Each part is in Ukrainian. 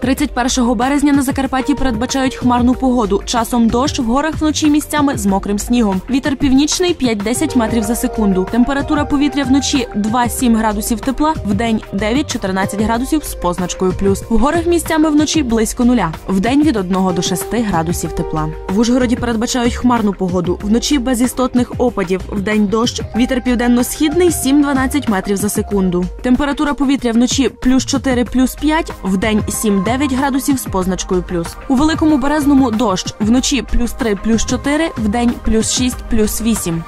31 березня на Закарпатті передбачають хмарну погоду. Часом дощ в горах вночі місцями з мокрим снігом. Вітер північний 5-10 метрів за секунду. Температура повітря вночі 2-7 градусів тепла, в день 9-14 градусів з позначкою плюс. В горах місцями вночі близько нуля. В день від 1 до 6 градусів тепла. В Ужгороді передбачають хмарну погоду. Вночі без істотних опадів. В день дощ. Вітер південно-східний 7-12 метрів за секунду. Температура повітря вночі плюс 4, плюс 5, в день 7-9 градусів з позначкою плюс. У великому березному дощ. Вночі плюс 3, плюс 4, в день плюс 6, плюс 8.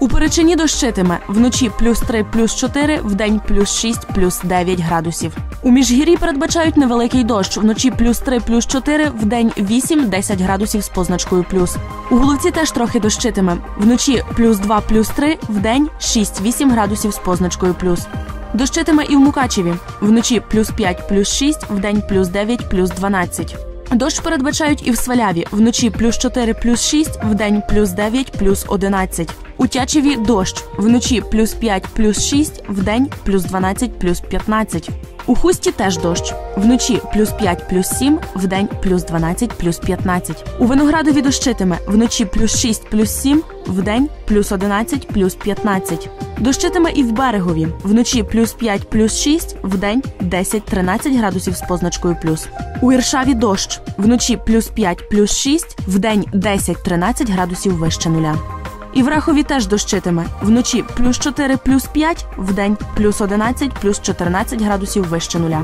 У Перечині дощитиме вночі плюс 3, плюс 4, в день плюс 6, плюс 9 градусів. У Міжгір'ї передбачають невеликий дощ. Вночі плюс 3, плюс 4, в день 8-10 градусів з позначкою плюс. У Головці теж трохи дощитиме. Вночі плюс 2, плюс 3, в день 6-8 градусів з позначкою плюс. Дощитиме і в Мукачеві. Вночі плюс 5, плюс 6, вдень плюс 9, плюс 12. Дощ передбачають і в Сваляві. Вночі плюс 4, плюс 6, вдень плюс 9, плюс 11. У Тячеві дощ. Вночі плюс 5, плюс 6, в день плюс 12, плюс 15. У Хусті теж дощ. Вночі плюс 5, плюс 7, в день плюс 12, плюс 15. У Виноградові дощитиме. Вночі плюс 6, плюс 7, в день плюс 11, плюс 15. Дощитиме і в берегові. Вночі плюс 5, плюс 6, в день 10-13 градусів з позначкою плюс. У Іршаві дощ. Вночі плюс 5, плюс 6, в день 10-13 градусів вище нуля. І в Рахові теж дощитиме. Вночі плюс 4, плюс 5, в день плюс 11, плюс 14 градусів вище нуля.